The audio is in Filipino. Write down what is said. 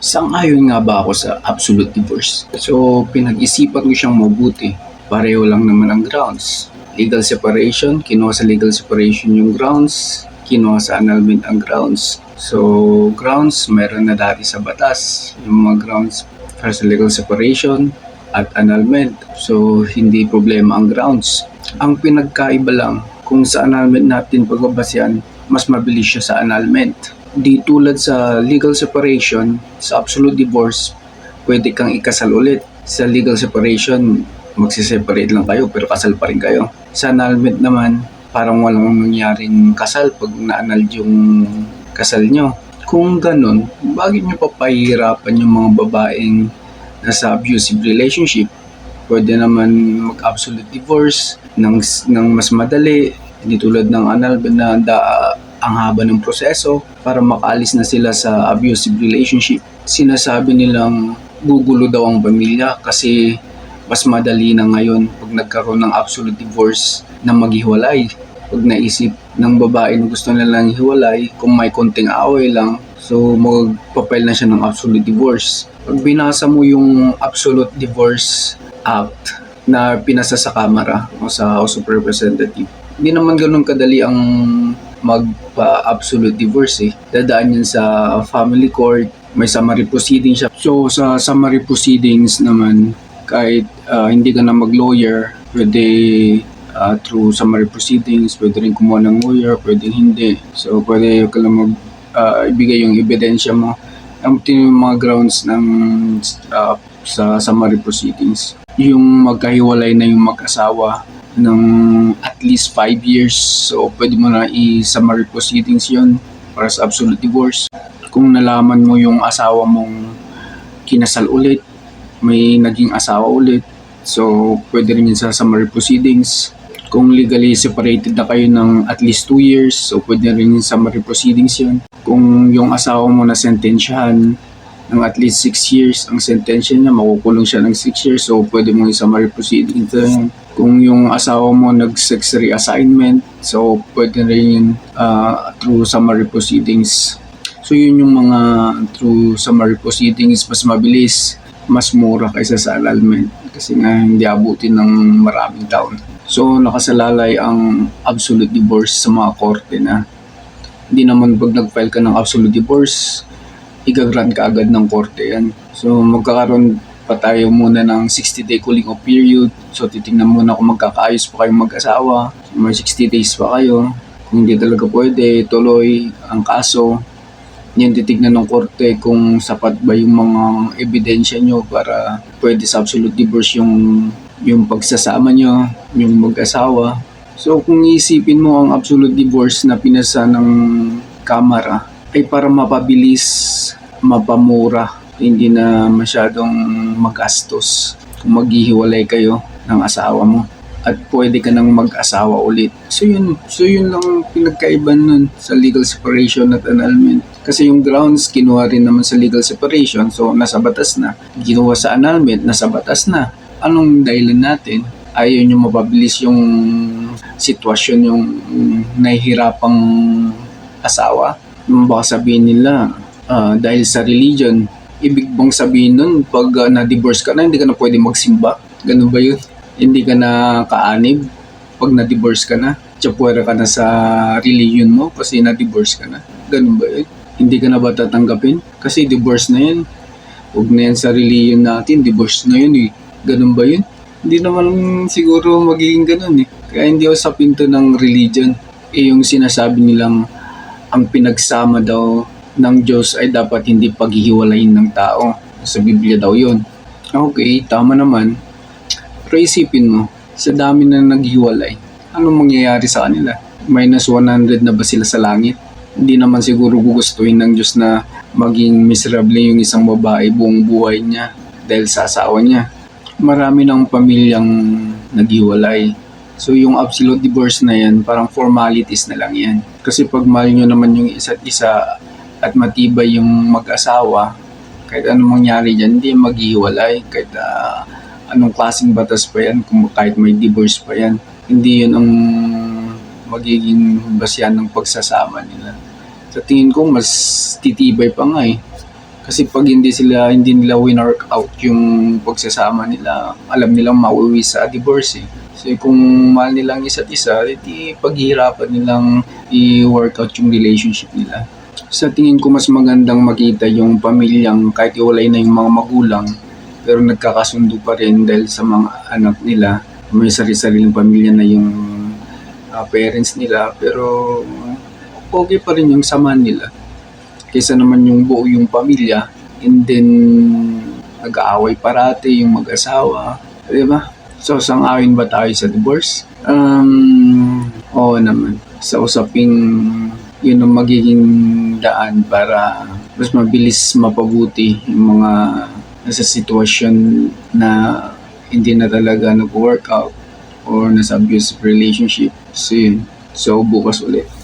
Sang-ayon nga ba ako sa absolute divorce? So, pinag-isipan ko siyang mabuti. Pareho lang naman ang grounds. Legal separation, kinuha sa legal separation yung grounds, kinuha sa annulment ang grounds. So, grounds, meron na dati sa batas. Yung mga grounds para sa legal separation at annulment. So, hindi problema ang grounds. Ang pinagkaiba lang, kung sa annulment natin pagbabasyan, mas mabilis siya sa annulment. Di tulad sa legal separation, sa absolute divorce, pwede kang ikasal ulit. Sa legal separation, magsiseparate lang kayo pero kasal pa rin kayo. Sa annulment naman, parang walang nangyaring kasal pag na-annul yung kasal nyo. Kung ganun, bakit nyo papahirapan yung mga babaeng nasa abusive relationship? Pwede naman mag-absolute divorce ng, ng mas madali, hindi tulad ng annulment na da, ang haba ng proseso para makaalis na sila sa abusive relationship. Sinasabi nilang gugulo daw ang pamilya kasi mas madali na ngayon pag nagkaroon ng absolute divorce na maghiwalay. Pag naisip ng babae na gusto nilang hiwalay, kung may konting away lang, so magpapile na siya ng absolute divorce. Pag binasa mo yung Absolute Divorce Act na pinasa sa Kamara o sa House of Representative, hindi naman ganun kadali ang magpa-absolute divorce eh. Dadaan yan sa family court, may summary proceedings siya. So sa summary proceedings naman, kahit ah, hindi ka na mag-lawyer, pwede ah, through summary proceedings, pwede rin kumuha ng lawyer, pwede hindi. So pwede ka lang mag ah, ibigay yung ebidensya mo. Ang mga grounds ng ah, sa summary proceedings. Yung magkahiwalay na yung mag-asawa ng at least 5 years. So, pwede mo na i-summary proceedings yon para sa absolute divorce. Kung nalaman mo yung asawa mong kinasal ulit, may naging asawa ulit, so pwede rin yun sa summary proceedings. Kung legally separated na kayo ng at least 2 years, so pwede rin yung summary proceedings yun. Kung yung asawa mo na sentensyahan ng at least 6 years, ang sentensya niya, makukulong siya ng 6 years, so pwede mo yung summary proceedings. Kung yung asawa mo nag-sex reassignment, so pwede rin ah, through summary proceedings. So yun yung mga through summary proceedings, mas mabilis, mas mura kaysa sa annulment kasi nga hindi abutin ng maraming taon. So nakasalalay ang absolute divorce sa mga korte na hindi naman pag nag-file ka ng absolute divorce, igagrant ka agad ng korte yan. So magkakaroon pa tayo muna ng 60-day cooling off period. So titingnan muna kung magkakaayos pa kayong mag-asawa. May 60 days pa kayo. Kung hindi talaga pwede, tuloy ang kaso. Yan titignan ng korte kung sapat ba yung mga ebidensya nyo para pwede sa absolute divorce yung yung pagsasama nyo, yung mag-asawa. So kung iisipin mo ang absolute divorce na pinasa ng kamara ay para mapabilis, mapamura, hindi na masyadong magastos kung maghihiwalay kayo ng asawa mo at pwede ka nang mag-asawa ulit. So yun, so yun lang pinagkaiba nun sa legal separation at annulment. Kasi yung grounds kinuha rin naman sa legal separation, so nasa batas na. Ginawa sa annulment, nasa batas na. Anong dahilan natin? Ayaw nyo mapabilis yung sitwasyon yung nahihirapang asawa. Baka sabihin nila, ah, dahil sa religion, ibig bang sabihin nun, pag ah, na-divorce ka na, hindi ka na pwede magsimba? Ganun ba yun? Hindi ka na kaanib pag na-divorce ka na? Tsapuera ka na sa religion mo kasi na-divorce ka na? Ganun ba yun? Hindi ka na ba tatanggapin? Kasi divorce na yun. Huwag na yan sa religion natin, divorce na yun eh. Ganun ba yun? Hindi naman siguro magiging ganun eh. Kaya hindi ako sa pinto ng religion. Eh yung sinasabi nilang ang pinagsama daw ng Diyos ay dapat hindi paghihiwalayin ng tao. Sa Biblia daw yun. Okay, tama naman. Pero isipin mo, sa dami na naghiwalay, anong mangyayari sa kanila? Minus 100 na ba sila sa langit? Hindi naman siguro gugustuhin ng Diyos na maging miserable yung isang babae buong buhay niya dahil sa asawa niya. Marami ng pamilyang naghiwalay. So yung absolute divorce na yan, parang formalities na lang yan. Kasi pag mahal nyo naman yung isa't isa at matibay yung mag-asawa, kahit anong mangyari dyan, hindi maghihiwalay. Kahit ah, anong klaseng batas pa yan, kung kahit may divorce pa yan. Hindi yun ang magiging basyan ng pagsasama nila. Sa tingin ko, mas titibay pa nga eh. Kasi pag hindi sila, hindi nila win-work out yung pagsasama nila, alam nilang mauwi sa divorce eh. Kasi kung mahal nilang isa't isa, edi paghihirapan nilang i-work out yung relationship nila. Sa tingin ko mas magandang makita yung pamilyang kahit iwalay na yung mga magulang, pero nagkakasundo pa rin dahil sa mga anak nila. May sarili-sariling pamilya na yung ah, parents nila, pero okay pa rin yung samahan nila kaysa naman yung buo yung pamilya and then nag-aaway parati yung mag-asawa. Di ba? So, sang-ayon ba tayo sa divorce? Um, oo naman. Sa usaping yun ang magiging daan para mas mabilis mapabuti yung mga nasa sitwasyon na hindi na talaga nag-work out or nasa abusive relationship. So, yun. So, bukas ulit.